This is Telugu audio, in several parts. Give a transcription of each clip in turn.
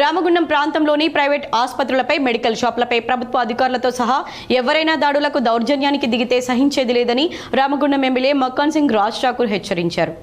రామగుండం ప్రాంతంలోని ప్రైవేట్ ఆసుపత్రులపై మెడికల్ షాపులపై ప్రభుత్వ అధికారులతో సహా ఎవరైనా దాడులకు దౌర్జన్యానికి దిగితే సహించేది లేదని రామగుండం ఎమ్మెల్యే మక్కాన్ సింగ్ రాజ్ ఠాకూర్ హెచ్చరించారు.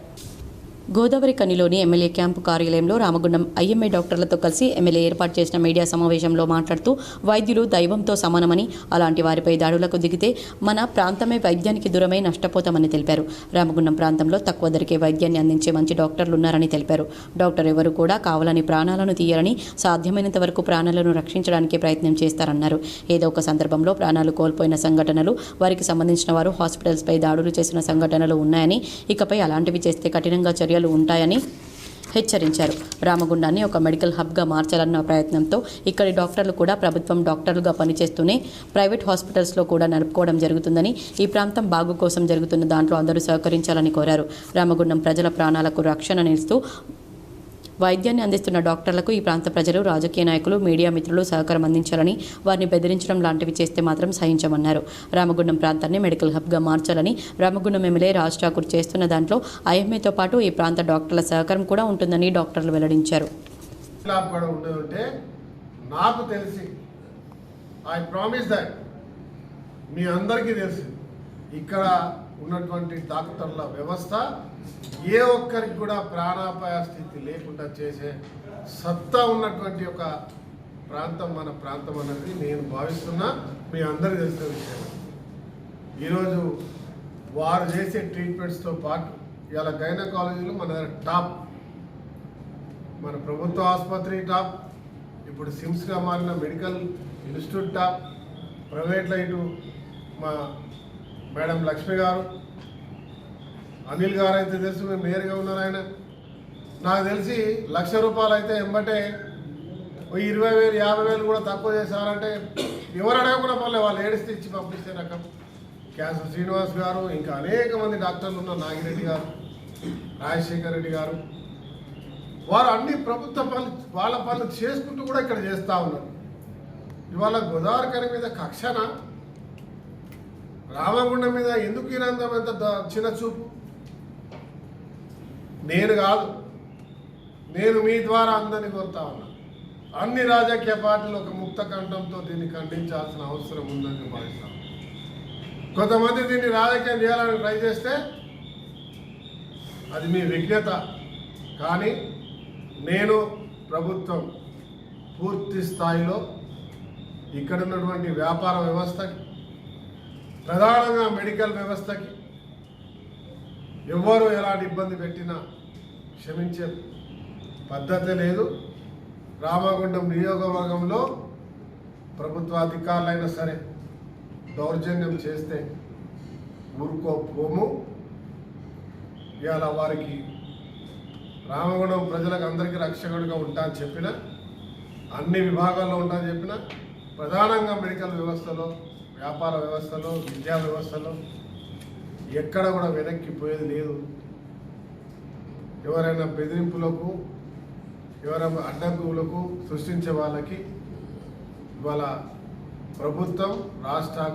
గోదావరి కనిలోని ఎమ్మెల్యే క్యాంపు కార్యాలయంలో రామగుండం ఐఎంఏ డాక్టర్లతో కలిసి ఎమ్మెల్యే ఏర్పాటు చేసిన మీడియా సమావేశంలో మాట్లాడుతూ వైద్యులు దైవంతో సమానమని అలాంటి వారిపై దాడులకు దిగితే మన ప్రాంతమే వైద్యానికి దూరమై నష్టపోతామని తెలిపారు. రామగుండం ప్రాంతంలో తక్కువ ధరకే వైద్యాన్ని అందించే మంచి డాక్టర్లు ఉన్నారని తెలిపారు. డాక్టర్ ఎవరు కూడా కావాలని ప్రాణాలను తీయరని సాధ్యమైనంత వరకు ప్రాణాలను రక్షించడానికి ప్రయత్నం చేస్తారన్నారు. ఏదో ఒక సందర్భంలో ప్రాణాలు కోల్పోయిన సంఘటనలు వారికి సంబంధించిన వారు హాస్పిటల్స్పై దాడులు చేసిన సంఘటనలు ఉన్నాయని ఇకపై అలాంటివి చేస్తే కఠినంగా చర్యలు ఉంటాయని హెచ్చరించారు. రామగుండాన్ని ఒక మెడికల్ హబ్గా మార్చాలన్న ప్రయత్నంతో ఇక్కడి డాక్టర్లు కూడా ప్రభుత్వం డాక్టర్లుగా పనిచేస్తూనే ప్రైవేట్ హాస్పిటల్స్లో కూడా నడుపుకోవడం జరుగుతుందని ఈ ప్రాంతం బాగు కోసం జరుగుతున్న దాంట్లో అందరూ సహకరించాలని కోరారు. రామగుండం ప్రజల ప్రాణాలకు రక్షణ నిలుస్తూ వైద్యాన్ని అందిస్తున్న డాక్టర్లకు ఈ ప్రాంత ప్రజలు రాజకీయ నాయకులు మీడియా మిత్రులు సహకారం అందించాలని వారిని బెదిరించడం లాంటివి చేస్తే మాత్రం సహించమన్నారు. రామగుండం ప్రాంతాన్ని మెడికల్ హబ్గా మార్చాలని రామగుండం ఎమ్మెల్యే రాజ్ ఠాకూర్ చేస్తున్న దాంట్లో ఐఎంఏతో పాటు ఈ ప్రాంత డాక్టర్ల సహకారం కూడా ఉంటుందని డాక్టర్లు వెల్లడించారు. నాకు తెలిసి ఐ ప్రామిస్ దట్ మీ అందరికీ తెలుసు ఇక్కడ ఉన్నటువంటి డాక్టర్ల వ్యవస్థ ఏ ఒక్కరికి కూడా ప్రాణాపాయ స్థితి లేకుండా చేసే సత్తా ఉన్నటువంటి ఒక ప్రాంతం మన ప్రాంతం అనేది నేను భావిస్తున్నా. మీ అందరికీ తెలిసిన విషయం. ఈరోజు వారు చేసే ట్రీట్మెంట్స్తో పాటు ఇలా గైనకాలజీలో మన టాప్ మన ప్రభుత్వ ఆసుపత్రి టాప్ ఇప్పుడు సిమ్స్గా మారిన మెడికల్ ఇన్స్టిట్యూట్ టాప్ ప్రైవేట్లో ఇటు మా మేడం లక్ష్మి గారు అనిల్ గారు అయితే తెలుసు మేము నేరుగా ఉన్నారు ఆయన. నాకు తెలిసి లక్ష రూపాయలు అయితే ఎంబటే ఓ ఇరవై వేలు యాభై వేలు కూడా తక్కువ చేశారంటే ఎవరు అడగకుండా మళ్ళీ వాళ్ళు ఏడిస్తే ఇచ్చి పంపిస్తే రకం క్యాన్సర్ శ్రీనివాస్ గారు ఇంకా అనేక మంది డాక్టర్లు ఉన్నారు నాగిరెడ్డి గారు రాజశేఖర్ రెడ్డి గారు. వారు అన్ని ప్రభుత్వ పనులు వాళ్ళ పనులు చేసుకుంటూ కూడా ఇక్కడ చేస్తూ ఉన్నారు. ఇవాళ గోదావరి కని మీద కక్షన? రామగుండం మీద ఎందుకు ఇరందం ఎంత చిన్న చూపు? నేను కాదు. నేను మీ ద్వారా అందరినీ కోరుతా ఉన్నా. అన్ని రాజకీయ పార్టీలు ఒక ముక్త కంఠంతో దీన్ని ఖండించాల్సిన అవసరం ఉందని భావిస్తాను. కొంతమంది దీన్ని రాజకీయం చేయాలని ట్రై చేస్తే అది మీ విజ్ఞత కానీ నేను ప్రభుత్వం పూర్తి స్థాయిలో ఇక్కడ ఉన్నటువంటి వ్యాపార వ్యవస్థకి ప్రధానంగా మెడికల్ వ్యవస్థకి ఎవరు ఎలాంటి ఇబ్బంది పెట్టినా క్షమించే పద్ధతి లేదు. రామగుండం నియోజకవర్గంలో ప్రభుత్వ అధికారులైనా సరే దౌర్జన్యం చేస్తే ఊరుకోపోము. ఇవాళ వారికి రామగుండం ప్రజలకు అందరికీ రక్షకుడిగా ఉంటా అని చెప్పిన అన్ని విభాగాల్లో ఉంటా అని చెప్పిన ప్రధానంగా మెడికల్ వ్యవస్థలో వ్యాపార వ్యవస్థలో విద్యా వ్యవస్థలో ఎక్కడ కూడా వెనక్కిపోయేది లేదు. ఎవరైనా బెదిరింపులకు ఎవరైనా అడ్డంకులకు సృష్టించే వాళ్ళకి ఇవాళ ప్రభుత్వం రాష్ట్ర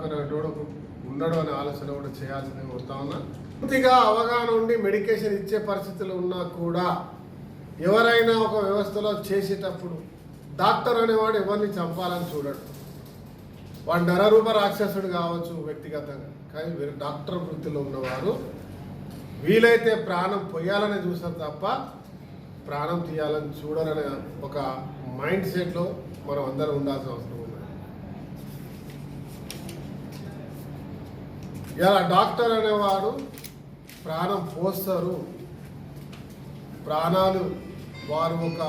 ఉండడం అనే ఆలోచన కూడా చేయాల్సింది కోరుతా ఉన్నా. పూర్తిగా అవగాహన ఉండి మెడికేషన్ ఇచ్చే పరిస్థితులు ఉన్నా కూడా ఎవరైనా ఒక వ్యవస్థలో చేసేటప్పుడు డాక్టర్ అనేవాడు ఎవరిని చంపాలని చూడడు. వాడు నరరూప రాక్షసుడు కావచ్చు వ్యక్తిగతంగా. కానీ వీరు డాక్టర్ వృత్తిలో ఉన్నవారు. వీలైతే ప్రాణం పొయ్యాలని చూస్తారు తప్ప ప్రాణం తీయాలని చూడాలనే ఒక మైండ్ సెట్లో మనం అందరం ఉండాల్సిన అవసరం ఉంది. ఇలా డాక్టర్ అనేవాడు ప్రాణం పోస్తారు. ప్రాణాలు వారు ఒక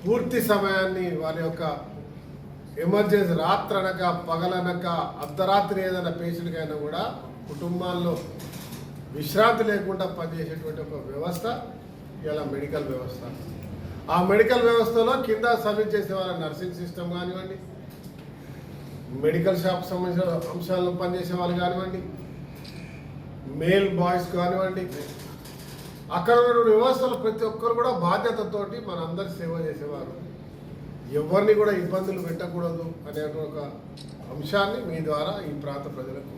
పూర్తి సమయాన్ని వారి యొక్క ఎమర్జెన్సీ రాత్రి అనక పగలనక అర్ధరాత్రి ఏదైనా పేషెంట్కైనా కూడా కుటుంబాల్లో విశ్రాంతి లేకుండా పనిచేసేటువంటి ఒక వ్యవస్థ ఇలా మెడికల్ వ్యవస్థ. ఆ మెడికల్ వ్యవస్థలో కింద సర్వీస్ చేసే వాళ్ళ నర్సింగ్ సిస్టమ్ కానివ్వండి మెడికల్ షాప్ సంబంధించిన అంశాలను పనిచేసే వాళ్ళు కానివ్వండి మేల్ బాయ్స్ కానివ్వండి అక్కడ ఉన్న వ్యవస్థలు ప్రతి ఒక్కరు కూడా బాధ్యతతోటి మనందరి సేవ చేసేవారు. ఎవరిని కూడా ఇబ్బందులు పెట్టకూడదు అనే ఒక అంశాన్ని మీ ద్వారా ఈ ప్రాంత ప్రజలకు